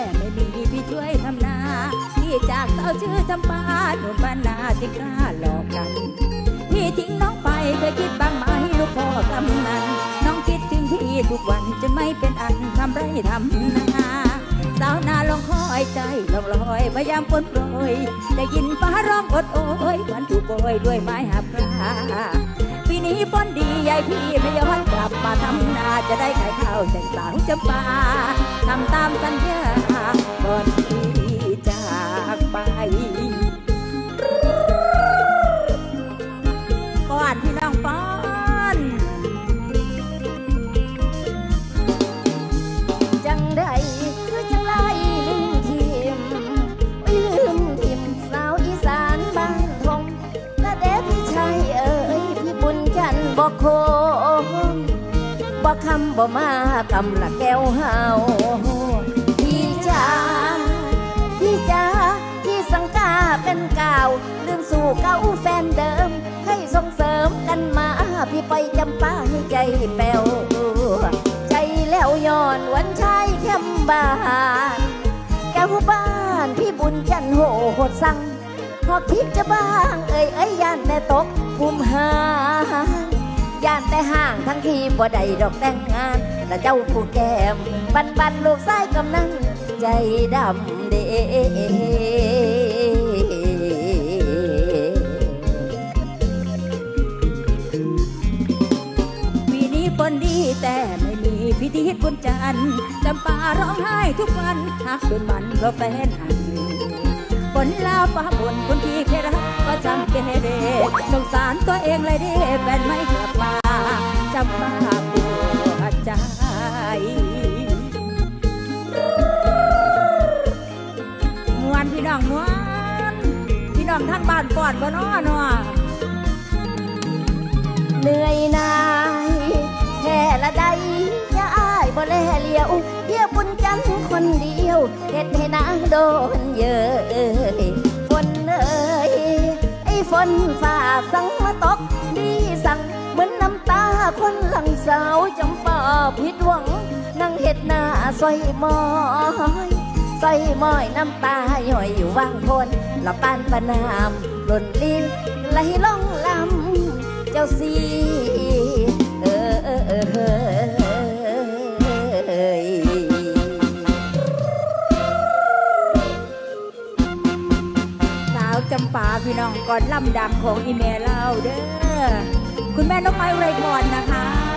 แม่ไม่มีพี่ช่วยทำนาพี่จากสาวชื่อจำปาหนุ่มบ้านนาที่กล้าหลอกกันพี่ทิ้งน้องไปเคยคิดบ้างไหมลูกพ่อกำนันน้องคิดถึงพี่ทุกวันจะไม่เป็นอันทำไรทำนาสาวนาลองคอยใจลองลอยพยายามปนโปรยได้ยินฟ้าร้องอดโอยวันถูกโบยด้วยไม้หับปลาปีนี้ฝนดีใหญ่พี่ไม่ย้อน บมาทำนาจะได้ขายข้าวแต่สาวจำปาทำตามสัญญาก่อนที่จากไป ก่อนพี่น้องป้อนจังใดคือจังไล่ลืมทิมไม่ลืมทิมสาวอีสานบ้านทงและเด็กพี่ชายเอ๋ยพี่บุญจันทร์บอกโคง บอกคำบ่มากำละแก้วเฮาพี่จ๋าพี่จ๋าพี่สังกาเป็นกาวลืมสู่เก่าแฟนเดิมให้ส่งเสริมกันมาพี่ไปจำปาให้ใจแป้วใจแล้วย้อนวันชายแคมบานแก้วบ้านพี่บุญจันทร์โหหดสั่งพอคิดจะบ้างเอ้ยเอ้ยย่านแต่ตกภูมิหาางทั้งทีบ่ได้ดอกแต่งงานและเจ้าผู้แก้มบันบันลูกชายกำนันใจดำเดปีนี้ฝนดีแต่ไม่มีพิธีบุญจันทร์จำปาร้องไห้ทุกวันหักเป็นมันเพราะแฟนหันฝนลาฟ้าบนคนที่เคยรักก็จำเกเรสงสารตัวเองเลยเด้แฟนไม่กลับมา บ้านปอดบ่น้อเนาะเหนื่อยนายแค่ละใดจะอายบ่แลเหลียวเพียบุญจันทร์คนเดียวเฮ็ดให้นางโดนเยอะฝนเอ้ยไอ้ฝนฝ่าสังมาตกดีสั่งเหมือนน้ำตาคนหลังสาวจำป่าผิดหวังนั่งเฮ็ดหน้าซอยมอย ซอยม้อยน้ำตาย่อยอยู่ว่างพนละปานประนามหล่นลิ้นไหลล่องลำเจ้าสีเออเออเออเออเอยสาวจำปาพี่น้องก่อนล่ำดังของอีเมลเล่าเด้อ คุณแม่นกไม้ไรพรนะคะ